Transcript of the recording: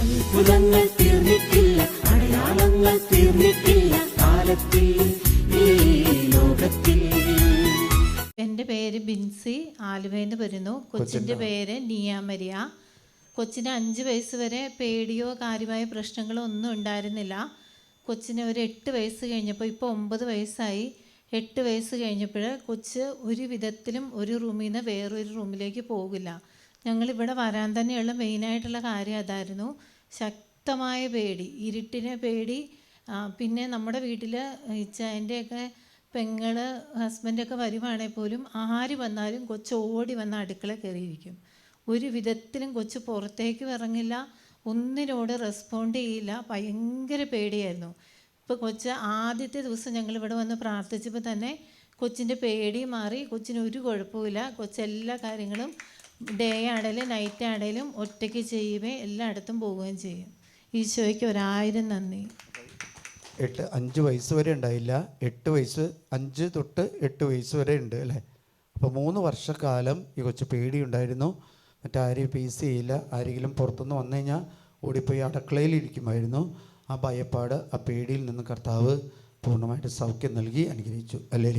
അത്ഭുതങ്ങൾ തീർന്നിട്ടില്ല അടയാളങ്ങൾ തീർന്നിട്ടില്ല കാലത്തിൽ ഈ ലോകത്തിൽ. എന്റെ പേര് ബിൻസി ആലുവയിൽ വരുന്നു. കൊച്ചിന്റെ പേര് നിയാമരിയ കൊച്ചിന് അഞ്ച് വയസ്സ് വരെ പേടിയോ കാര്യമായ പ്രശ്നങ്ങളോ ഒന്നും ഉണ്ടായിരുന്നില്ല. കൊച്ചിന് ഒരു എട്ട് വയസ്സ് കഴിഞ്ഞപ്പോൾ ഇപ്പോൾ ഒമ്പത് വയസ്സായി. എട്ട് വയസ്സ് കഴിഞ്ഞപ്പോൾ കൊച്ച് ഒരു വിധത്തിലും ഒരു റൂമിൽ നിന്ന് വേറൊരു റൂമിലേക്ക് പോകില്ല. ഞങ്ങളിവിടെ വരാൻ തന്നെയുള്ള മെയിനായിട്ടുള്ള കാര്യം അതായിരുന്നു ശക്തമായ പേടി ഇരുട്ടിനെ പേടി പിന്നെ നമ്മുടെ വീട്ടിൽ ഇച്ചായന്റെയൊക്കെ പെങ്ങൾ ഹസ്ബൻഡൊക്കെ വരുവാണെങ്കിൽ പോലും ആര് വന്നാലും കൊച്ചു ഓടി വന്ന് അടുക്കള കയറിയിരിക്കും. ഒരു വിധത്തിലും കൊച്ച് പുറത്തേക്ക് ഇറങ്ങില്ല ഒന്നിനോട് റെസ്പോണ്ട് ചെയ്യില്ല ഭയങ്കര പേടിയായിരുന്നു. ഇപ്പോൾ കൊച്ച് ആദ്യത്തെ ദിവസം ഞങ്ങൾ ഇവിടെ വന്ന് പ്രാർത്ഥിച്ചപ്പോൾ തന്നെ കൊച്ചിന്റെ പേടി മാറി കൊച്ചിന് ഒരു കുഴപ്പമില്ല കൊച്ചെല്ലാ കാര്യങ്ങളും ഡേ ആണേലും നൈറ്റ് ആണേലും ഒറ്റയ്ക്ക് ചെയ്യുകയും എല്ലായിടത്തും പോവുകയും ചെയ്യും. ഈശോയ്ക്ക് ഒരായിരം നന്ദി. എട്ട് അഞ്ച് വയസ്സ് വരെ ഉണ്ടായില്ല. എട്ട് വയസ്സ് അഞ്ച് തൊട്ട് എട്ട് വയസ്സ് വരെ ഉണ്ട് അല്ലേ? അപ്പോൾ മൂന്ന് വർഷക്കാലം ഈ കൊച്ചു പേടിയുണ്ടായിരുന്നു. മറ്റാരെയും ഫേസ് ചെയ്യില്ല. ആരെങ്കിലും പുറത്തുനിന്ന് വന്നു കഴിഞ്ഞാൽ ഓടിപ്പോയി അടുക്കളയിൽ ഇരിക്കുമായിരുന്നു. ആ ഭയപ്പാട് ആ പേടിയിൽ നിന്ന് കർത്താവ് പൂർണമായിട്ട് സൗഖ്യം നൽകി അനുഗ്രഹിച്ചു. അല്ലേ